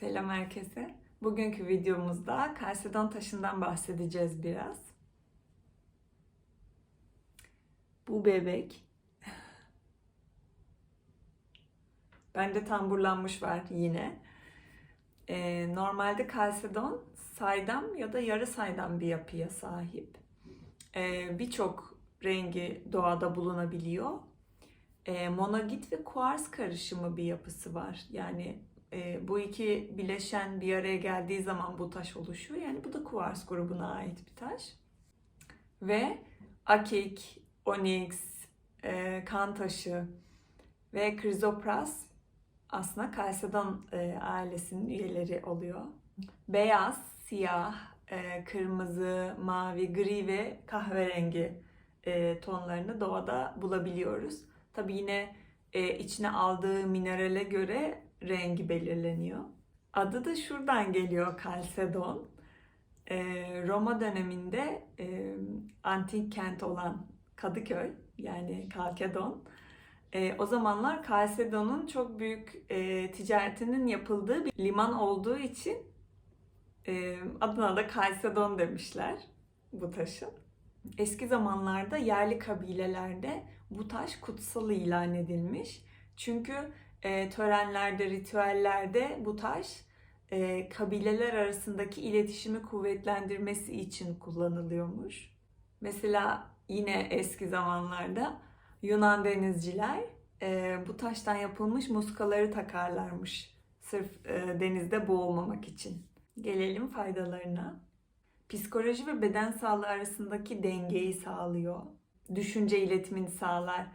Selam herkese. Bugünkü videomuzda Kalsedon taşından bahsedeceğiz biraz. Bu bebek. Bende tamburlanmış var yine. Ee, normalde kalsedon saydam ya da yarı saydam bir yapıya sahip. Ee, Birçok rengi doğada bulunabiliyor. Ee, monagit ve kuars karışımı bir yapısı var. Yani e, bu iki bileşen bir araya geldiği zaman bu taş oluşuyor. Yani bu da kuvars grubuna ait bir taş. Ve akik, onyx, e, kan taşı ve krizopras aslında kalsedon e, ailesinin üyeleri oluyor. Beyaz, siyah, e, kırmızı, mavi, gri ve kahverengi tonlarını doğada bulabiliyoruz. Tabi yine içine aldığı minerale göre rengi belirleniyor. Adı da şuradan geliyor Kalsedon. E, Roma döneminde e, antik kent olan Kadıköy yani Kalkedon. E, o zamanlar Kalsedon'un çok büyük e, ticaretinin yapıldığı bir liman olduğu için e, adına da Kalsedon demişler bu taşın. Eski zamanlarda yerli kabilelerde bu taş kutsal ilan edilmiş. Çünkü e, törenlerde, ritüellerde bu taş e, kabileler arasındaki iletişimi kuvvetlendirmesi için kullanılıyormuş. Mesela yine eski zamanlarda Yunan denizciler e, bu taştan yapılmış muskaları takarlarmış. Sırf e, denizde boğulmamak için. Gelelim faydalarına. Psikoloji ve beden sağlığı arasındaki dengeyi sağlıyor. Düşünce iletimini sağlar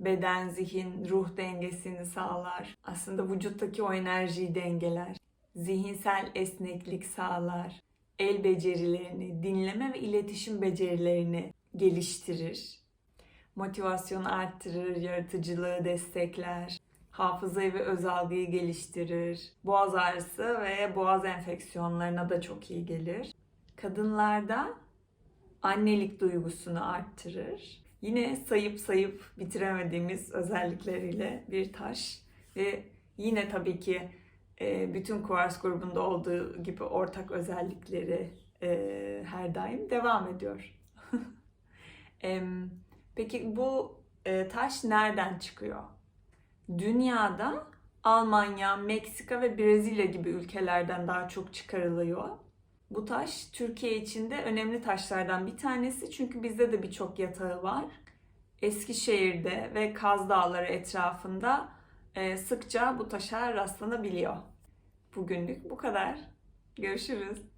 beden, zihin, ruh dengesini sağlar. Aslında vücuttaki o enerjiyi dengeler. Zihinsel esneklik sağlar. El becerilerini, dinleme ve iletişim becerilerini geliştirir. Motivasyonu arttırır, yaratıcılığı destekler. Hafızayı ve öz algıyı geliştirir. Boğaz ağrısı ve boğaz enfeksiyonlarına da çok iyi gelir. Kadınlarda annelik duygusunu arttırır. Yine sayıp sayıp bitiremediğimiz özellikleriyle bir taş ve yine tabii ki e, bütün kuvars grubunda olduğu gibi ortak özellikleri e, her daim devam ediyor. Peki bu e, taş nereden çıkıyor? Dünyada Almanya, Meksika ve Brezilya gibi ülkelerden daha çok çıkarılıyor. Bu taş Türkiye içinde önemli taşlardan bir tanesi çünkü bizde de birçok yatağı var. Eskişehir'de ve Kaz Dağları etrafında e, sıkça bu taşa rastlanabiliyor. Bugünlük bu kadar. Görüşürüz.